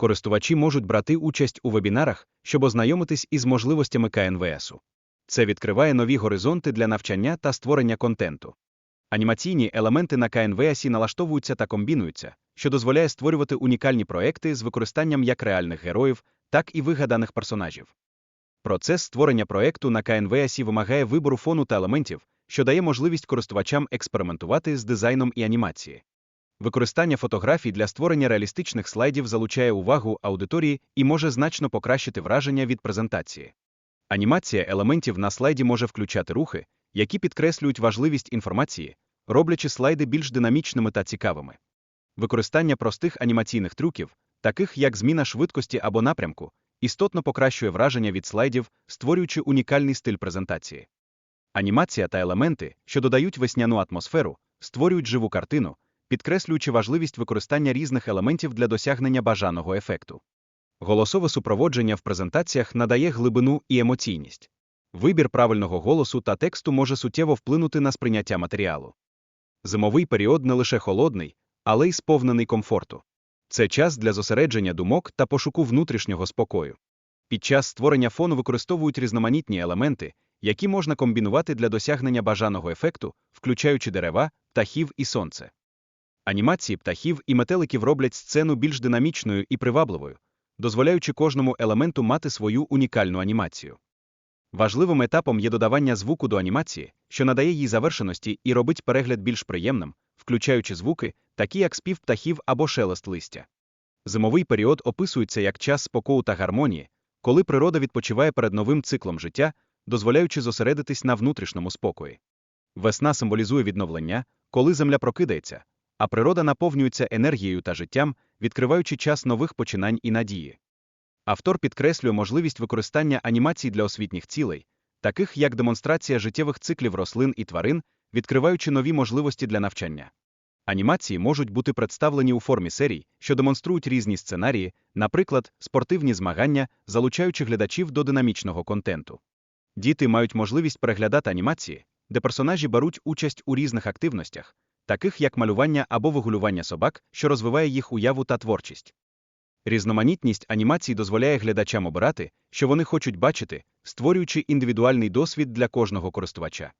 Користувачі можуть брати участь у вебінарах, щоб ознайомитись із можливостями КНВСу. Це відкриває нові горизонти для навчання та створення контенту. Анімаційні елементи на КНВСі налаштовуються та комбінуються, що дозволяє створювати унікальні проекти з використанням як реальних героїв, так і вигаданих персонажів. Процес створення проекту на КНВСі вимагає вибору фону та елементів, що дає можливість користувачам експериментувати з дизайном і анімації. Використання фотографій для створення реалістичних слайдів залучає увагу аудиторії і може значно покращити враження від презентації. Анімація елементів на слайді може включати рухи, які підкреслюють важливість інформації, роблячи слайди більш динамічними та цікавими. Використання простих анімаційних трюків, таких як зміна швидкості або напрямку, істотно покращує враження від слайдів, створюючи унікальний стиль презентації. Анімація та елементи, що додають весняну атмосферу, створюють живу картину, підкреслюючи важливість використання різних елементів для досягнення бажаного ефекту. Голосове супроводження в презентаціях надає глибину і емоційність. Вибір правильного голосу та тексту може суттєво вплинути на сприйняття матеріалу. Зимовий період не лише холодний, але й сповнений комфорту. Це час для зосередження думок та пошуку внутрішнього спокою. Під час створення фону використовують різноманітні елементи, які можна комбінувати для досягнення бажаного ефекту, включаючи дерева, птахів і сонце. Анімації птахів і метеликів роблять сцену більш динамічною і привабливою, дозволяючи кожному елементу мати свою унікальну анімацію. Важливим етапом є додавання звуку до анімації, що надає їй завершеності і робить перегляд більш приємним, включаючи звуки, такі як спів птахів або шелест листя. Зимовий період описується як час спокою та гармонії, коли природа відпочиває перед новим циклом життя, дозволяючи зосередитись на внутрішньому спокої. Весна символізує відновлення, коли земля прокидається, а природа наповнюється енергією та життям, відкриваючи час нових починань і надії. Автор підкреслює можливість використання анімацій для освітніх цілей, таких як демонстрація життєвих циклів рослин і тварин, відкриваючи нові можливості для навчання. Анімації можуть бути представлені у формі серій, що демонструють різні сценарії, наприклад, спортивні змагання, залучаючи глядачів до динамічного контенту. Діти мають можливість переглядати анімації, де персонажі беруть участь у різних активностях, таких як малювання або вигулювання собак, що розвиває їх уяву та творчість. Різноманітність анімацій дозволяє глядачам обирати, що вони хочуть бачити, створюючи індивідуальний досвід для кожного користувача.